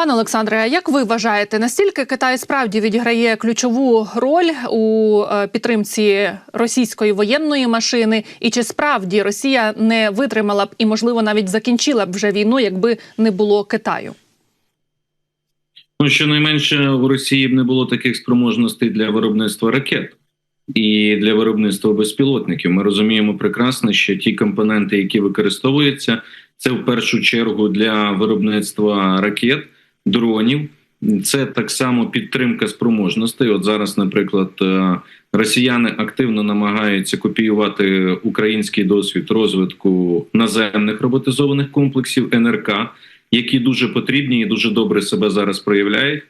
Пане Олександре, а як ви вважаєте, настільки Китай справді відіграє ключову роль у е, підтримці російської воєнної машини? І чи справді Росія не витримала б і, можливо, навіть закінчила б вже війну, якби не було Китаю? Ну, щонайменше у Росії б не було таких спроможностей для виробництва ракет і для виробництва безпілотників. Ми розуміємо прекрасно, що ті компоненти, які використовуються, це в першу чергу для виробництва ракет, дронів. Це так само підтримка спроможностей. От зараз, наприклад, е, росіяни активно намагаються копіювати український досвід розвитку наземних роботизованих комплексів НРК, які дуже потрібні і дуже добре себе зараз проявляють.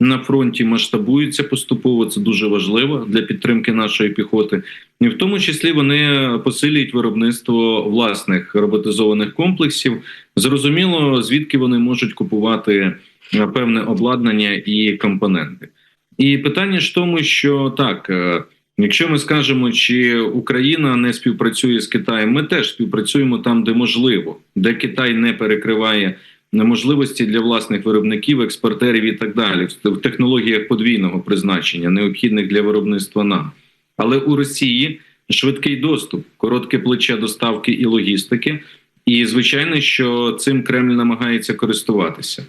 На фронті масштабуються поступово. Це дуже важливо для підтримки нашої піхоти, і в тому числі вони посилюють виробництво власних роботизованих комплексів. Зрозуміло, звідки вони можуть купувати певне обладнання і компоненти. І питання ж в тому, що так, е, якщо ми скажемо, чи Україна не співпрацює з Китаєм, ми теж співпрацюємо там, де можливо, де Китай не перекриває можливості для власних виробників, експортерів і так далі, в технологіях подвійного призначення, необхідних для виробництва нам. Але у Росії швидкий доступ, коротке плече доставки і логістики. І звичайно, що цим Кремль намагається користуватися.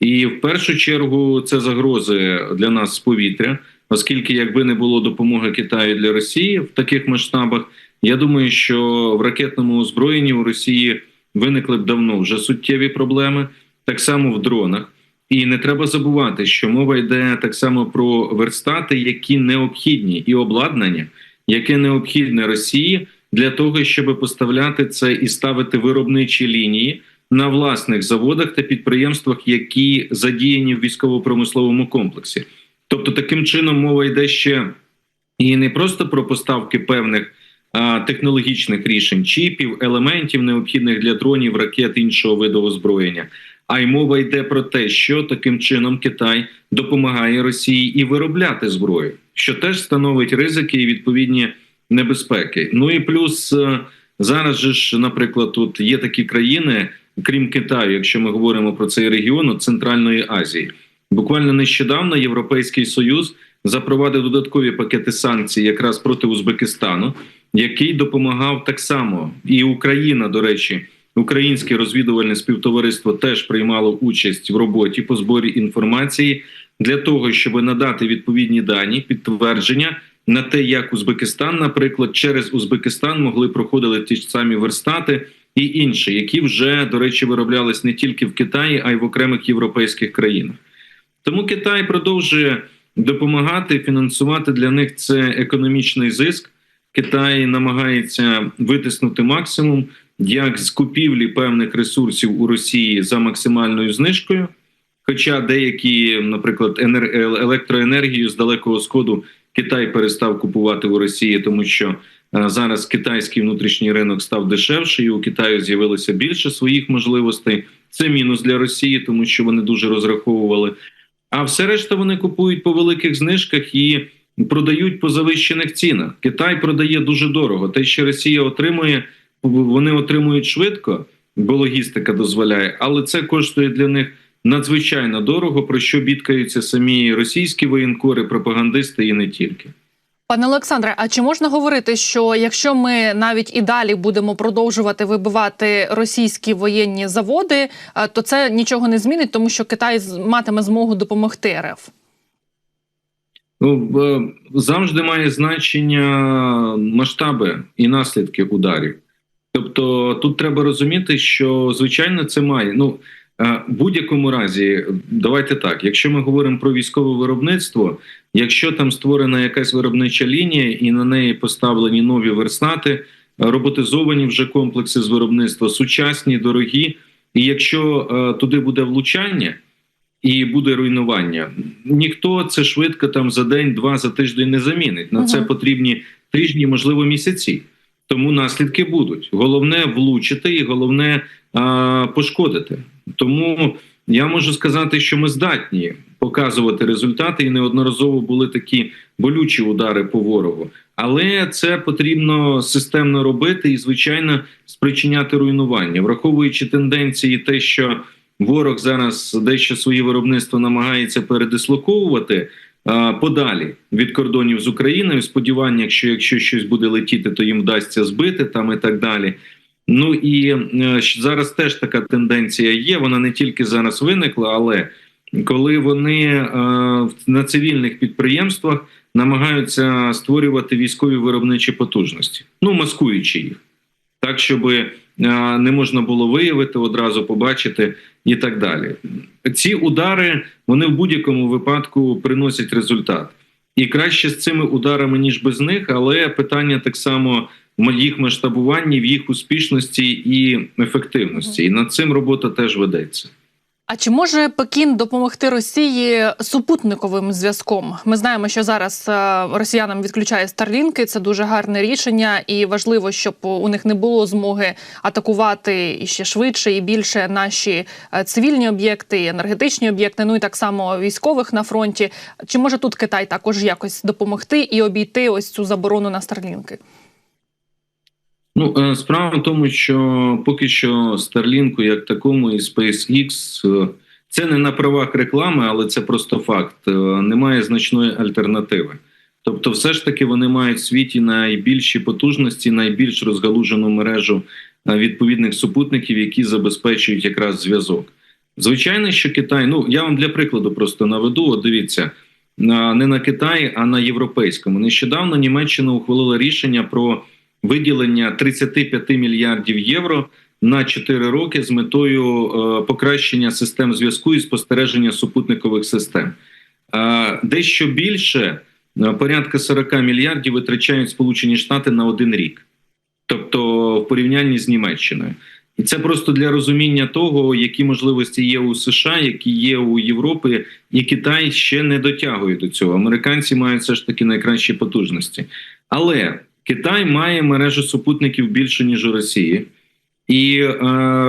І в першу чергу це загрози для нас з повітря, оскільки, якби не було допомоги Китаю для Росії в таких масштабах, я думаю, що в ракетному озброєнні у Росії виникли б давно вже суттєві проблеми, так само в дронах. І не треба забувати, що мова йде так само про верстати, які необхідні, і обладнання, яке необхідне Росії для того, щоб поставляти це і ставити виробничі лінії на власних заводах та підприємствах, які задіяні в військово-промисловому комплексі. Тобто, таким чином мова йде ще і не просто про поставки певних а, технологічних рішень, чіпів, елементів, необхідних для дронів, ракет іншого виду озброєння. А й мова йде про те, що таким чином Китай допомагає Росії і виробляти зброю, що теж становить ризики і відповідні небезпеки. Ну і плюс е, зараз же ж, наприклад, тут є такі країни, крім Китаю, якщо ми говоримо про цей регіон Центральної Азії. Буквально нещодавно Європейський Союз запровадив додаткові пакети санкцій якраз проти Узбекистану, який допомагав так само, і Україна, до речі, українське розвідувальне співтовариство теж приймало участь в роботі по зборі інформації для того, щоб надати відповідні дані, підтвердження на те, як Узбекистан, наприклад, через Узбекистан могли проходити ті ж самі верстати і інші, які вже до речі вироблялись не тільки в Китаї, а й в окремих європейських країнах. Тому Китай продовжує допомагати фінансувати для них це економічний зиск. Китай намагається витиснути максимум як з купівлі певних ресурсів у Росії за максимальною знижкою. Хоча деякі, наприклад, електроенергію з далекого сходу Китай перестав купувати у Росії, тому що зараз китайський внутрішній ринок став дешевший, у Китаю з'явилося більше своїх можливостей. Це мінус для Росії, тому що вони дуже розраховували. А все решта вони купують по великих знижках і продають по завищених цінах. Китай продає дуже дорого. Те, що Росія отримує, вони отримують швидко, бо логістика дозволяє, але це коштує для них надзвичайно дорого. Про що бідкаються самі російські воєнкори, пропагандисти і не тільки. Пане Олександре, а чи можна говорити, що якщо ми навіть і далі будемо продовжувати вибивати російські воєнні заводи, е, то це нічого не змінить, тому що Китай матиме змогу допомогти РФ? Ну завжди має значення масштаби і наслідки ударів. Тобто, тут треба розуміти, що звичайно це має ну в будь-якому разі, давайте так. Якщо ми говоримо про військове виробництво, якщо там створена якась виробнича лінія і на неї поставлені нові верстати, роботизовані вже комплекси з виробництва, сучасні, дорогі, і якщо е, туди буде влучання і буде руйнування, ніхто це швидко там за день, два за тиждень не замінить. На це потрібні тижні, можливо, місяці. Тому наслідки будуть. Головне влучити і головне а, пошкодити. Тому я можу сказати, що ми здатні показувати результати, і неодноразово були такі болючі удари по ворогу. Але це потрібно системно робити і, звичайно, спричиняти руйнування, враховуючи тенденції, те, що ворог зараз дещо свої виробництва намагається передислоковувати подалі від кордонів з Україною. Сподівання, що якщо щось буде летіти, то їм вдасться збити там і так далі. Ну і е, зараз теж така тенденція є. Вона не тільки зараз виникла, але коли вони е, на цивільних підприємствах намагаються створювати військові виробничі потужності, ну маскуючи їх, так щоб е, не можна було виявити одразу, побачити і так далі. Ці удари вони в будь-якому випадку приносять результат. І краще з цими ударами ніж без них, але питання так само в їх масштабуванні, в їх успішності і ефективності. І над цим робота теж ведеться. А чи може Пекін допомогти Росії супутниковим зв'язком? Ми знаємо, що зараз е, росіянам відключає старлінки. Це дуже гарне рішення, і важливо, щоб у них не було змоги атакувати і ще швидше і більше наші е, цивільні об'єкти, енергетичні об'єкти. Ну і так само військових на фронті. Чи може тут Китай також якось допомогти і обійти ось цю заборону на старлінки? Ну, е, справа в тому, що поки що Starlink як такому і SpaceX е, це не на правах реклами, але це просто факт. Е, Немає значної альтернативи. Тобто, все ж таки вони мають в світі найбільші потужності, найбільш розгалужену мережу відповідних супутників, які забезпечують якраз зв'язок. Звичайно, що Китай, ну я вам для прикладу просто наведу. От дивіться, не на Китаї, а на європейському. Нещодавно Німеччина ухвалила рішення про виділення 35 мільярдів євро на 4 роки з метою е, покращення систем зв'язку і спостереження супутникових систем. Е, дещо більше е, порядка 40 мільярдів витрачають Сполучені Штати на один рік, тобто в порівнянні з Німеччиною. І це просто для розуміння того, які можливості є у США, які є у Європи, і Китай ще не дотягує до цього. Американці мають все ж таки найкращі потужності. Але Китай має мережу супутників більше ніж у Росії, і е,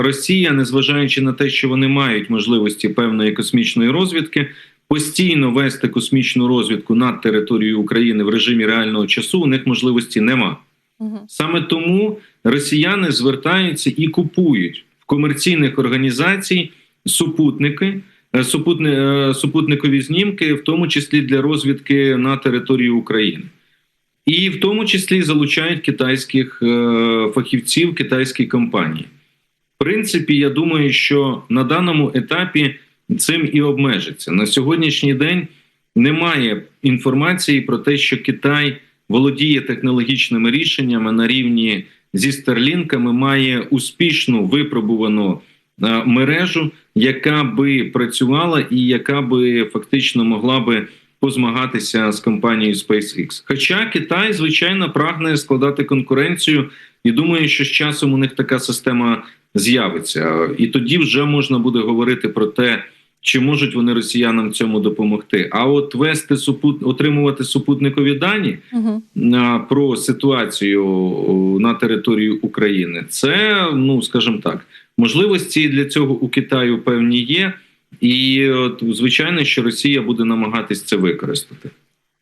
Росія, незважаючи на те, що вони мають можливості певної космічної розвідки, постійно вести космічну розвідку над територією України в режимі реального часу. У них можливості нема. Угу. Саме тому росіяни звертаються і купують в комерційних організацій супутники, е, супутни, е, супутникові знімки, в тому числі для розвідки на території України. І в тому числі залучають китайських е, фахівців, китайські компанії. В принципі, я думаю, що на даному етапі цим і обмежиться. На сьогоднішній день немає інформації про те, що Китай володіє технологічними рішеннями на рівні зі старлінками, має успішну випробувану е, мережу, яка би працювала і яка би фактично могла би позмагатися з компанією SpaceX. Хоча Китай, звичайно, прагне складати конкуренцію, і думаю, що з часом у них така система з'явиться, і тоді вже можна буде говорити про те. Чи можуть вони росіянам цьому допомогти? А от вести супут, отримувати супутникові дані Угу. про ситуацію на території України, це ну скажімо так, можливості для цього у Китаю певні є, і от, звичайно, що Росія буде намагатись це використати.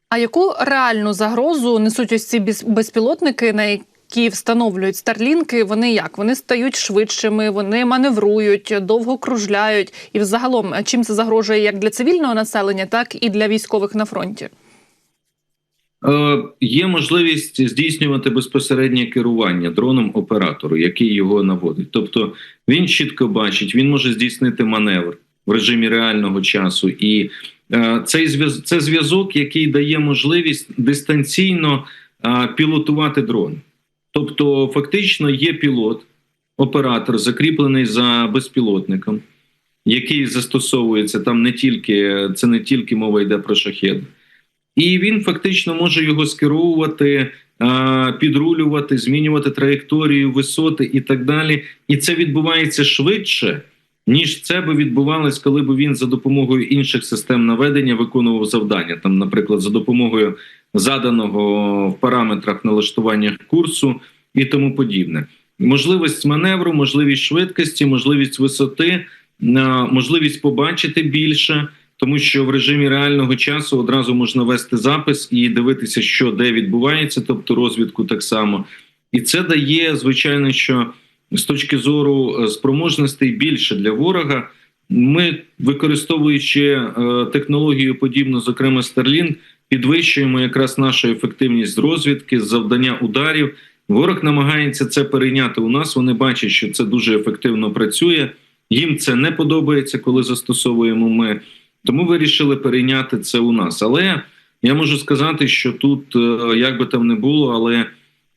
А яку реальну загрозу несуть ось ці безпілотники, на які встановлюють старлінки? Вони як? Вони стають швидшими, вони маневрують, довго кружляють. І взагалом, чим це загрожує як для цивільного населення, так і для військових на фронті? Е, є можливість здійснювати безпосереднє керування дроном оператору, який його наводить. Тобто він чітко бачить, він може здійснити маневр в режимі реального часу, і е, цей зв'яз це зв'язок, який дає можливість дистанційно е, пілотувати дрон. Тобто, фактично, є пілот, оператор, закріплений за безпілотником, який застосовується там не тільки це не тільки мова йде про шахеди. І він фактично може його скеровувати, підрулювати, змінювати траєкторію, висоти і так далі. І це відбувається швидше, ніж це би відбувалось, коли б він за допомогою інших систем наведення виконував завдання. Там, наприклад, за допомогою заданого в параметрах налаштування курсу і тому подібне. Можливість маневру, можливість швидкості, можливість висоти, можливість побачити більше тому що в режимі реального часу одразу можна вести запис і дивитися, що де відбувається, тобто розвідку так само. І це дає, звичайно, що з точки зору е, спроможностей більше для ворога, Ми, використовуючи е, технологію подібну, зокрема Starlink, підвищуємо якраз нашу ефективність розвідки, завдання ударів. Ворог намагається це перейняти у нас. Вони бачать, що це дуже ефективно працює. Їм це не подобається, коли застосовуємо ми. Тому вирішили перейняти це у нас. Але я можу сказати, що тут, е, як би там не було, але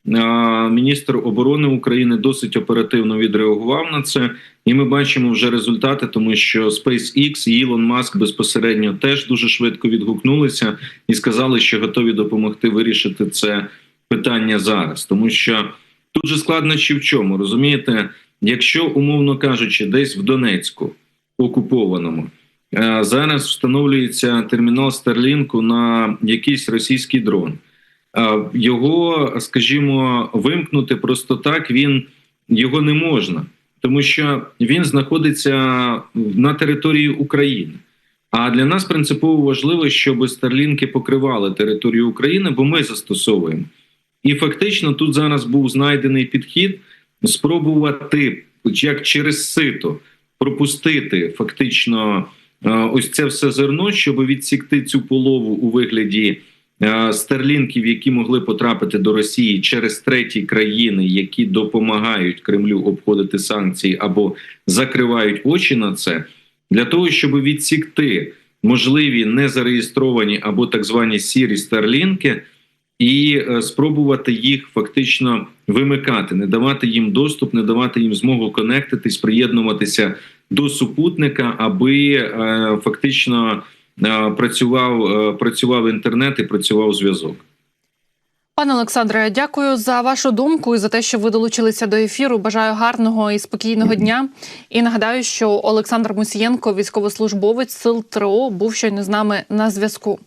міністр оборони України досить оперативно відреагував на це, і ми бачимо вже результати, тому що SpaceX і Ілон Маск безпосередньо теж дуже швидко відгукнулися і сказали, що готові допомогти вирішити це питання зараз, тому що тут же складнощі в чому розумієте, якщо умовно кажучи, десь в Донецьку окупованому. е, Зараз встановлюється термінал Старлінку на якийсь російський дрон. Е, Його, скажімо, вимкнути просто так він його не можна, тому що він знаходиться на території України. А для нас принципово важливо, щоб старлінки покривали територію України, бо ми застосовуємо. І фактично тут зараз був знайдений підхід спробувати як через сито пропустити фактично е, ось це все зерно, щоб відсікти цю полову у вигляді е, старлінків, які могли потрапити до Росії через треті країни, які допомагають Кремлю обходити санкції або закривають очі на це, для того, щоб відсікти можливі незареєстровані або так звані сірі старлінки. І е, спробувати їх фактично вимикати, не давати їм доступ, не давати їм змогу конектитись, приєднуватися до супутника, аби е, фактично працював, е, працював інтернет і працював зв'язок. Пане Олександре, дякую за вашу думку і за те, що ви долучилися до ефіру. Бажаю гарного і спокійного дня. І нагадаю, що Олександр Мусієнко, військовослужбовець сил ТРО, був щойно з нами на зв'язку.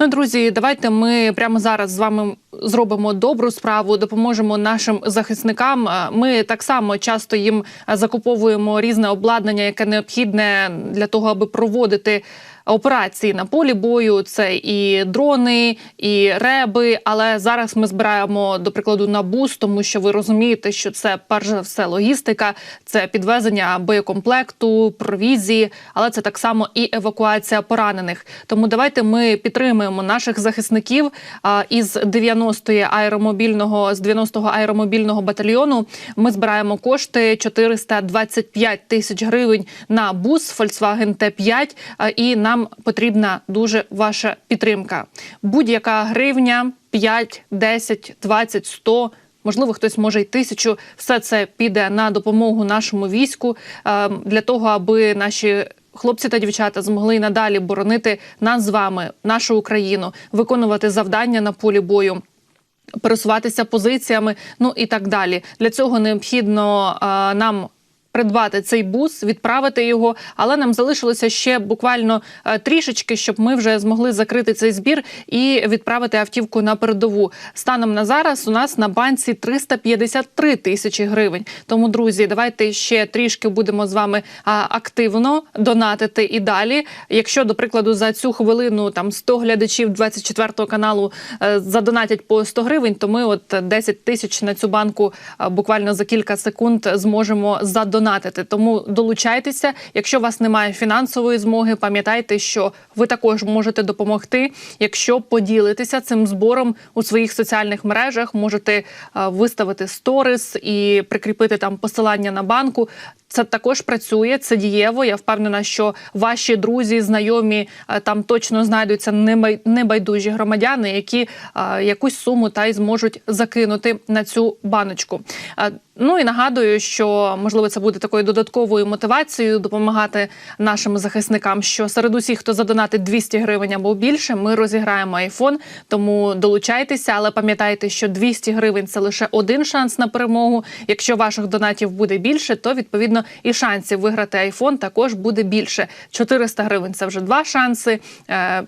Ну, друзі, давайте ми прямо зараз з вами зробимо добру справу, допоможемо нашим захисникам. Е, Ми так само часто їм закуповуємо різне обладнання, яке необхідне для того, аби проводити. Операції на полі бою це і дрони, і реби. Але зараз ми збираємо до прикладу на бус, тому що ви розумієте, що це перш за все логістика, це підвезення боєкомплекту, провізії, але це так само і евакуація поранених. Тому давайте ми підтримуємо наших захисників а, із 90-ї аеромобільного з 90-го аеромобільного батальйону. Ми збираємо кошти 425 тисяч гривень на бус Volkswagen T5 а, і нам потрібна дуже ваша підтримка. Будь-яка гривня 5, 10, 20, 100 Можливо, хтось може й тисячу. Все це піде на допомогу нашому війську е, для того, аби наші хлопці та дівчата змогли надалі боронити нас з вами, нашу Україну, виконувати завдання на полі бою. Пересуватися позиціями, ну і так далі. Для цього необхідно е, нам придбати цей бус, відправити його. Але нам залишилося ще буквально е, трішечки, щоб ми вже змогли закрити цей збір і відправити автівку на передову. Станом на зараз у нас на банці 353 тисячі гривень. Тому, друзі, давайте ще трішки будемо з вами активно донатити і далі. Якщо, до прикладу, за цю хвилину там 100 глядачів 24 каналу е, задонатять по 100 гривень, то ми от 10 тисяч на цю банку е, буквально за кілька секунд зможемо задонатити. Тому долучайтеся. Якщо у вас немає фінансової змоги, пам'ятайте, що ви також можете допомогти. Якщо поділитеся цим збором у своїх соціальних мережах, можете е, виставити сторис і прикріпити там посилання на банку. Це також працює, це дієво. Я впевнена, що ваші друзі, знайомі е, там точно знайдуться небайдужі громадяни, які е, якусь суму та й зможуть закинути на цю баночку. Е, Ну і нагадую, що можливо це буде такою додатковою мотивацією допомагати нашим захисникам. Що серед усіх, хто задонатить 200 гривень або більше, ми розіграємо айфон. Тому долучайтеся, але пам'ятайте, що 200 гривень це лише один шанс на перемогу. Якщо ваших донатів буде більше, то відповідно і шансів виграти айфон також буде більше. 400 гривень це вже два шанси, е,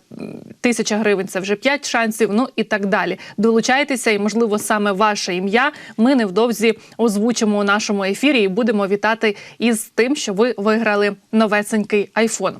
1000 гривень це вже 5 шансів. Ну і так далі. Долучайтеся, і можливо саме ваше ім'я ми невдовзі озвучимо у нашому ефірі і будемо вітати із тим, що ви виграли новесенький айфон.